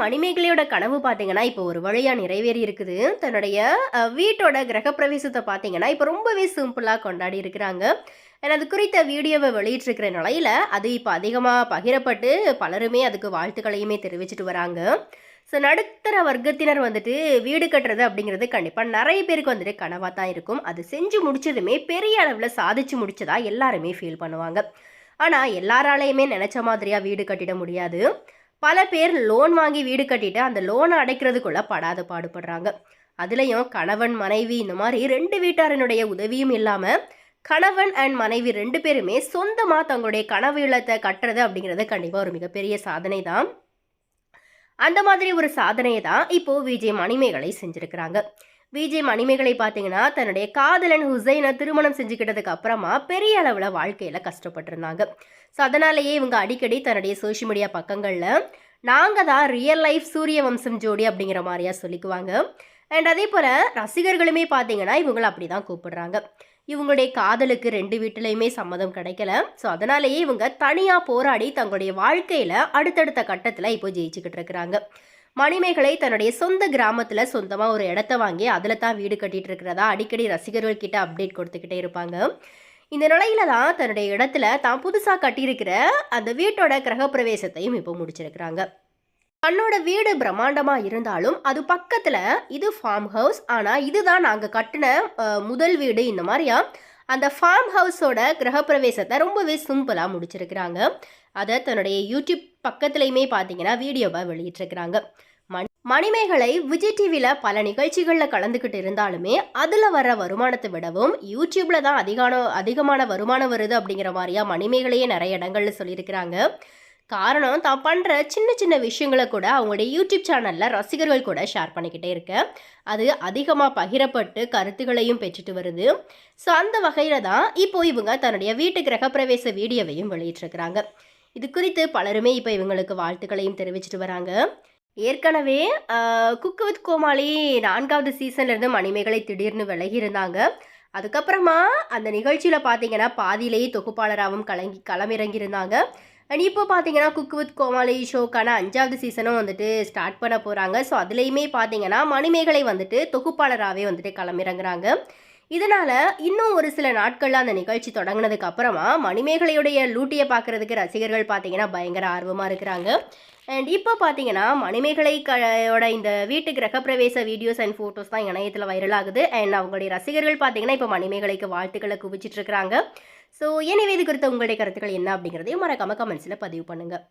மணிமேகலையோட கனவு பார்த்தீங்கன்னா இப்போ ஒரு வழியாக நிறைவேறி இருக்குது. தன்னுடைய வீட்டோட கிரகப்பிரவேசத்தை பார்த்தீங்கன்னா இப்போ ரொம்பவே சிம்பிளாக கொண்டாடி இருக்கிறாங்க. And அது குறித்த வீடியோவை வெளியிட்டிருக்கிற நிலையில அது இப்போ அதிகமாக பகிரப்பட்டு பலருமே அதுக்கு வாழ்த்துக்களையுமே தெரிவிச்சிட்டு வராங்க. ஸோ நடுத்தர வர்க்கத்தினர் வந்துட்டு வீடு கட்டுறது அப்படிங்கிறது கண்டிப்பாக நிறைய பேருக்கு வந்துட்டு கனவாக தான் இருக்கும். அது செஞ்சு முடிச்சதுமே பெரிய அளவில் சாதிச்சு முடிச்சதா எல்லாருமே ஃபீல் பண்ணுவாங்க. ஆனால் எல்லாராலையுமே நினச்ச மாதிரியாக வீடு கட்டிட முடியாது. பல பேர் லோன் வாங்கி வீடு கட்டிட்டு அந்த லோனை அடைக்கிறதுக்குள்ள படாத பாடுபடுறாங்க. அதுலேயும் கணவன் மனைவி இந்த மாதிரி ரெண்டு வீட்டாரினுடைய உதவியும் இல்லாமல் கணவன் அண்ட் மனைவி ரெண்டு பேருமே சொந்தமாக தங்களுடைய கனவு இல்லத்தை கட்டுறது அப்படிங்கிறது கண்டிப்பாக ஒரு மிகப்பெரிய சாதனை தான் அந்த மாதிரி ஒரு சாதனையை தான் இப்போது விஜய் மணிமேகலை செஞ்சுருக்கிறாங்க. விஜய் மணிமேகலை பார்த்தீங்கன்னா தன்னுடைய காதலன் ஹுசைனை திருமணம் செஞ்சுக்கிட்டதுக்கு அப்புறமா பெரிய அளவில் வாழ்க்கையில் கஷ்டப்பட்டிருந்தாங்க. ஸோ அதனாலேயே இவங்க அடிக்கடி தன்னுடைய சோஷியல் மீடியா பக்கங்களில் நாங்கள் தான் ரியல் லைஃப் சூரிய வம்சம் ஜோடி அப்படிங்கிற மாதிரியா சொல்லிக்குவாங்க. அண்ட் அதே போல் ரசிகர்களுமே பார்த்தீங்கன்னா இவங்களை அப்படி தான் கூப்பிடுறாங்க. இவங்களுடைய காதலுக்கு ரெண்டு வீட்டிலையுமே சம்மதம் கிடைக்கல. ஸோ அதனாலேயே இவங்க தனியாக போராடி தங்களுடைய வாழ்க்கையில் அடுத்தடுத்த கட்டத்தில் இப்போ ஜெயிச்சுக்கிட்டு இருக்கிறாங்க. மணிமேகலை தன்னுடைய சொந்த கிராமத்தில் சொந்தமாக ஒரு இடத்த வாங்கி அதில் தான் வீடு கட்டிகிட்டு இருக்கிறதா அடிக்கடி ரசிகர்கள் கிட்ட அப்டேட் கொடுத்துக்கிட்டே இருப்பாங்க. இந்த நிலையில தான் தன்னுடைய இடத்துல தான் புதுசாக கட்டியிருக்கிற அந்த வீட்டோட கிரகப்பிரவேசத்தையும் இப்போ முடிச்சிருக்கிறாங்க. தன்னோட வீடு பிரம்மாண்டமா இருந்தாலும் அது பக்கத்துல இது ஃபார்ம் ஹவுஸ் ஆனா இதுதான் நாங்க கட்டின முதல் வீடு இந்த மாதிரியா அந்த ஃபார்ம் ஹவுஸோட கிரகப்பிரவேசத்தை ரொம்பவே சிம்பிளாக முடிச்சிருக்கிறாங்க. அதை தன்னுடைய யூடியூப் பக்கத்துலையுமே பார்த்தீங்கன்னா வீடியோவை வெளியிட்டிருக்கிறாங்க. மணிமேகலை விஜய் டிவியில் பல நிகழ்ச்சிகளில் கலந்துக்கிட்டு இருந்தாலுமே அதில் வர வருமானத்தை விடவும் யூடியூப்பில் தான் அதிகான அதிகமான வருமானம் வருது அப்படிங்கிற மாதிரியா மணிமேகலையே நிறைய இடங்கள்ல சொல்லியிருக்கிறாங்க. காரணம் தான் பண்ணுற சின்ன சின்ன விஷயங்களை கூட அவங்களுடைய யூடியூப் சேனலில் ரசிகர்கள் கூட ஷேர் பண்ணிக்கிட்டே இருக்கேன் அது அதிகமாக பகிரப்பட்டு கருத்துக்களையும் பெற்றுட்டு வருது. ஸோ அந்த வகையில் தான் இப்போ இவங்க தன்னுடைய வீட்டு கிரகப்பிரவேச வீடியோவையும் வெளியிட்டிருக்கிறாங்க. இது குறித்து பலருமே இப்போ இவங்களுக்கு வாழ்த்துக்களையும் தெரிவிச்சிட்டு வராங்க. ஏற்கனவே குக்கு வித் கோமாளி நான்காவது சீசன்லேருந்து மணிமேகலை திடீர்னு விலகி இருந்தாங்க அதுக்கப்புறமா அந்த நிகழ்ச்சியில் பார்த்தீங்கன்னா பாதியிலேயே தொகுப்பாளராகவும் கலங்கி களமிறங்கியிருந்தாங்க. அண்ட் இப்போ பார்த்தீங்கன்னா குக் வித் கோமாளி ஷோக்கான அஞ்சாவது சீசனும் வந்துட்டு ஸ்டார்ட் பண்ண போகிறாங்க ஸோ அதுலேயுமே பார்த்தீங்கன்னா மணிமேகலை வந்துட்டு தொகுப்பாளராகவே வந்துட்டு களமிறங்குறாங்க. இதனால் இன்னும் ஒரு சில நாட்களில் அந்த நிகழ்ச்சி தொடங்கினதுக்கு அப்புறமா மணிமேகலையுடைய லூட்டியை பார்க்கறதுக்கு ரசிகர்கள் பார்த்தீங்கன்னா பயங்கர ஆர்வமாக இருக்கிறாங்க. அண்ட் இப்போ பார்த்தீங்கன்னா மணிமேகலை கையோட இந்த வீட்டு கிரகப்பிரவேச வீடியோஸ் அண்ட் ஃபோட்டோஸ் தான் இணையத்தில் வைரல் ஆகுது. அண்ட் அவங்களுடைய ரசிகர்கள் பார்த்தீங்கன்னா இப்போ மணிமேகலைக்கு வாழ்த்துக்களை குவிச்சிட்டு இருக்கிறாங்க. ஸோ எனவே இது குறித்த உங்களுடைய கருத்துக்கள் என்ன அப்படிங்கிறதையும் மறக்காம கமெண்ட்ஸில் பதிவு பண்ணுங்கள்